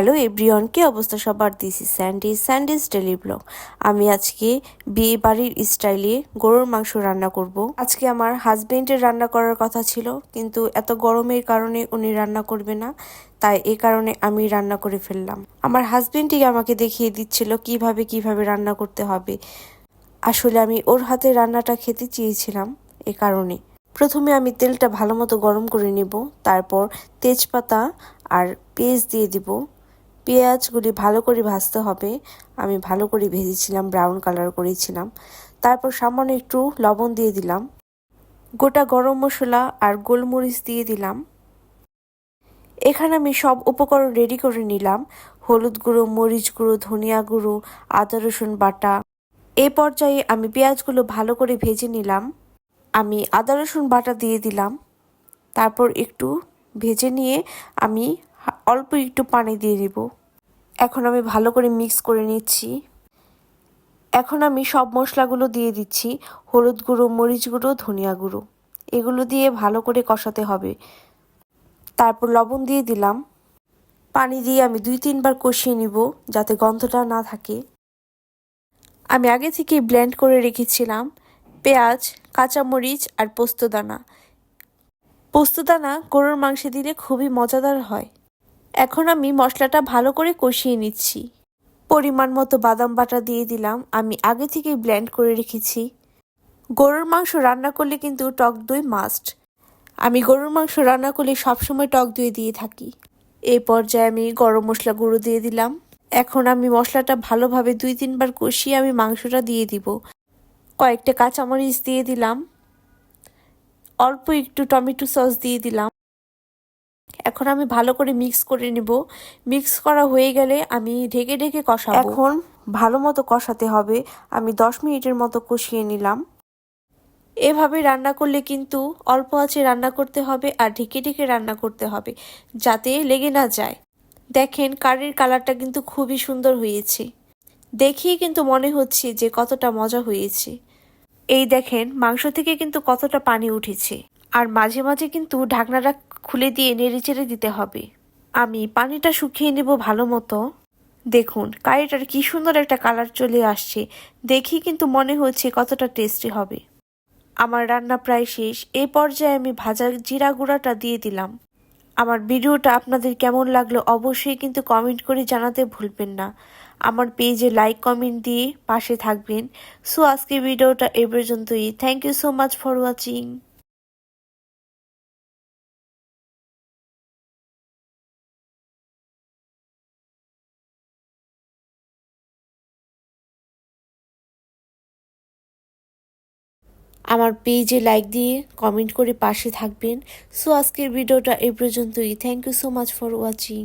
Hello everyone, কি অবস্থা সবার? This is Sandy Sandy's daily blog আমি আজকে বিয়ে বাড়ির স্টাইলে গরুর মাংস রান্না করব। আজকে আমার হাজবেন্ডের রান্না করার কথা ছিল, কিন্তু এত গরমের কারণে উনি রান্না করবে না, তাই এ কারণে আমি রান্না করে ফেললাম। আমার হাজবেন্ডই আমাকে দেখিয়ে দিচ্ছিল কীভাবে কীভাবে রান্না করতে হবে। আসলে আমি ওর হাতে রান্নাটা খেতে চেয়েছিলাম এ কারণে। প্রথমে আমি তেলটা ভালো মতো গরম করে নেব, তারপর তেজপাতা আর পেঁয়াজ দিয়ে দিব। পেঁয়াজগুলি ভালো করে ভাজতে হবে। আমি ভালো করে ভেজেছিলাম ব্রাউন কালার করেছিলাম। তারপর সামান্য একটু লবণ দিয়ে দিলাম। গোটা গরম মশলা আর গোলমরিচ দিয়ে দিলাম। এখানে আমি সব উপকরণ রেডি করে নিলাম। হলুদ গুঁড়ো, মরিচ গুঁড়ো, ধনিয়া গুঁড়ো, আদা, রসুন বাটা। এই পর্যায়ে আমি পেঁয়াজগুলো ভালো করে ভেজে নিলাম। আমি আদা, রসুন বাটা দিয়ে দিলাম। তারপর একটু ভেজে নিয়ে আমি অল্প একটু পানি দিয়ে দিব এখন আমি ভালো করে মিক্স করে নিচ্ছি। এখন আমি সব মশলাগুলো দিয়ে দিচ্ছি। হলুদ গুঁড়ো, মরিচ গুঁড়ো, ধনিয়া গুঁড়ো। এগুলো দিয়ে ভালো করে কষাতে হবে। তারপর লবণ দিয়ে দিলাম। পানি দিয়ে আমি দুই তিনবার কষিয়ে নিব যাতে গন্ধটা না থাকে। আমি আগে থেকে ব্লেন্ড করে রেখেছিলাম। পেঁয়াজ, কাঁচামরিচ আর পোস্তদানা। পোস্তদানা গরুর মাংসে দিলে খুবই মজাদার হয়। এখন আমি মশলাটা ভালো করে কষিয়ে নিচ্ছি। পরিমাণ মতো বাদাম বাটা দিয়ে দিলাম। আমি আগে থেকেই ব্লেন্ড করে রেখেছি। গরুর মাংস রান্না করলে কিন্তু টক দই মাস্ট আমি গরুর মাংস রান্না করলে সবসময় টক দই দিয়ে থাকি। এই পর্যায়ে আমি গরম মশলা গুঁড়ো দিয়ে দিলাম। এখন আমি মশলাটা ভালোভাবে দুই তিনবার কষিয়ে আমি মাংসটা দিয়ে দিব। কয়েকটা কাঁচামরিচ দিয়ে দিলাম। অল্প একটু টমেটো সস দিয়ে দিলাম। এখন আমি ভালো করে মিক্স করে নিব। মিক্স করা হয়ে গেলে আমি ঢেকে ঢেকে কষাবো। এখন ভালো মতো কষাতে হবে। আমি দশ মিনিটের মতো কষিয়ে নিলাম। এভাবে রান্না করলে কিন্তু অল্প আছে রান্না করতে হবে আর ঢেকে ঢেকে রান্না করতে হবে যাতে লেগে না যায়। দেখেন কারির কালারটা কিন্তু খুবই সুন্দর হয়েছে। দেখেই কিন্তু মনে হচ্ছে যে কতটা মজা হয়েছে। এই দেখেন মাংস থেকে কিন্তু কতটা পানি উঠেছে। আর মাঝে মাঝে কিন্তু ঢাকনাটা খুলে দিয়ে নেড়ে চেড়ে দিতে হবে। আমি পানিটা শুকিয়ে নেব ভালো মতো। দেখুন, কারিটার কি সুন্দর একটা কালার চলে আসছে। দেখি কিন্তু মনে হচ্ছে কতটা টেস্টি হবে। আমার রান্না প্রায় শেষ। এই পর্যায়ে আমি ভাজা জিরা গুঁড়াটা দিয়ে দিলাম। আমার ভিডিওটা আপনাদের কেমন লাগল অবশ্যই কিন্তু কমেন্ট করে জানাতে ভুলবেন না। আমার পেজে লাইক, কমেন্ট দিয়ে পাশে থাকবেন। সো আজকে ভিডিওটা এ পর্যন্তই। Thank you so much for watching আমার পেজে লাইক দিয়ে কমেন্ট করে পাশে থাকবেন। সো আজকের ভিডিওটা এই পর্যন্তই। Thank you so much for watching